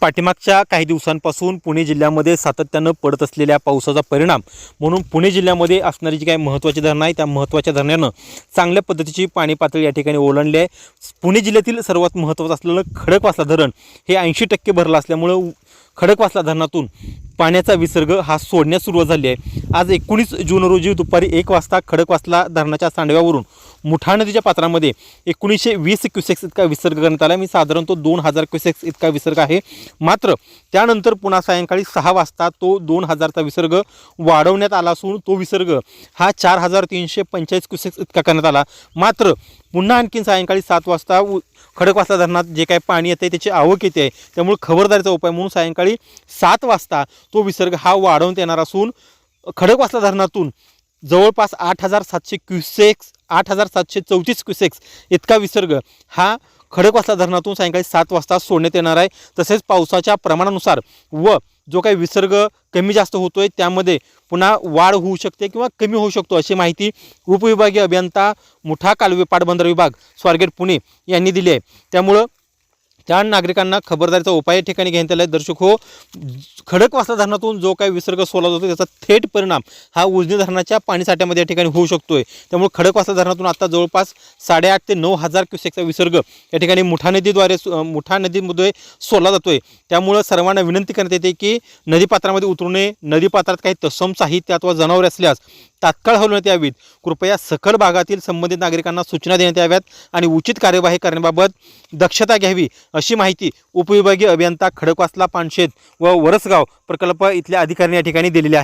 पाठीमागच्या काही दिवसांपासून पुणे जिल्ह्यामध्ये सातत्यानं पडत असलेल्या पावसाचा परिणाम म्हणून पुणे जिल्ह्यामध्ये असणारी जी काही महत्त्वाची धरणं आहे त्या महत्त्वाच्या धरणानं चांगल्या पद्धतीची पाणी पातळी या ठिकाणी ओलांडली आहे. पुणे जिल्ह्यातील सर्वात महत्त्वाचं असलेलं खडकवासला धरण हे ऐंशी टक्के भरलं असल्यामुळं खडकवासला धरणातून पाण्याचा विसर्ग हा सोडण्यास सुरुवात झाली आहे. आज एकोणीस जून रोजी दुपारी एक वाजता खडकवासला धरणाच्या सांडव्यावरून मुठा नदीच्या पात्रामध्ये एकोणीसशे वीस क्युसेक्स इतका विसर्ग करण्यात आला. मी साधारण तो दोन हजार क्युसेक्स इतका विसर्ग आहे. मात्र त्यानंतर पुन्हा सायंकाळी सहा वाजता तो दोन हजारचा विसर्ग वाढवण्यात आला असून तो विसर्ग हा चार हजार तीनशे पंचेचाळीस क्युसेक्स इतका करण्यात आला. मात्र पुन्हा आणखीन सायंकाळी सात वाजता उ- खडकवासला धरणात जे काही पाणी येते त्याची आवक येते आहे. त्यामुळे खबरदारीचा उपाय म्हणून सायंकाळी सात वाजता तो विसर्ग हा वाढवण्यात येणार असून खडकवासला धरणातून जवळपास आठ हजार सातशे क्युसेक्स आठ हजार सातशे चौतीस क्युसेक्स इतका विसर्ग हा खडकवासला धरणातून सायंकाळी सात वाजता सोडण्यात येणार आहे. तसेच पावसाच्या प्रमाणानुसार व जो काही विसर्ग कमी जास्त होतो आहे त्यामध्ये पुन्हा वाढ होऊ शकते किंवा कमी होऊ शकतो अशी माहिती उपविभागीय अभियंता मुठा कालवे पाटबंदर विभाग स्वारगेट पुणे यांनी दिली आहे. त्यामुळं त्या नागरिकांना खबरदारीचा उपाय या ठिकाणी घेण्यात आला आहे दर्शक हो खडकवासला धरणातून जो काही विसर्ग सोडला जातो त्याचा थेट परिणाम हा उजनी धरणाच्या पाणीसाठ्यामध्ये या ठिकाणी होऊ शकतोय. त्यामुळे खडकवासला धरणातून आता जवळपास साडेआठ ते नऊ हजार क्युसेकचा विसर्ग या ठिकाणी मुठा नदीद्वारे मुठा नदीमध्ये सोडला जातोय. त्यामुळं सर्वांना विनंती करण्यात येते की नदीपात्रामध्ये उतरू नये. नदीपात्रात काही तसम साहित्य अथवा जनावरे असल्यास तात्काळ हलवण्यात यावीत. कृपया सखल भागातील संबंधित नागरिकांना सूचना देण्यात याव्यात आणि उचित कार्यवाही करण्याबाबत दक्षता घ्यावी अशी माहिती उपविभागीय अभियंता खडकवासला पानशेत व वरसगाव प्रकल्प इथल्या अधिकाऱ्यांनी या ठिकाणी दिलेली आहे.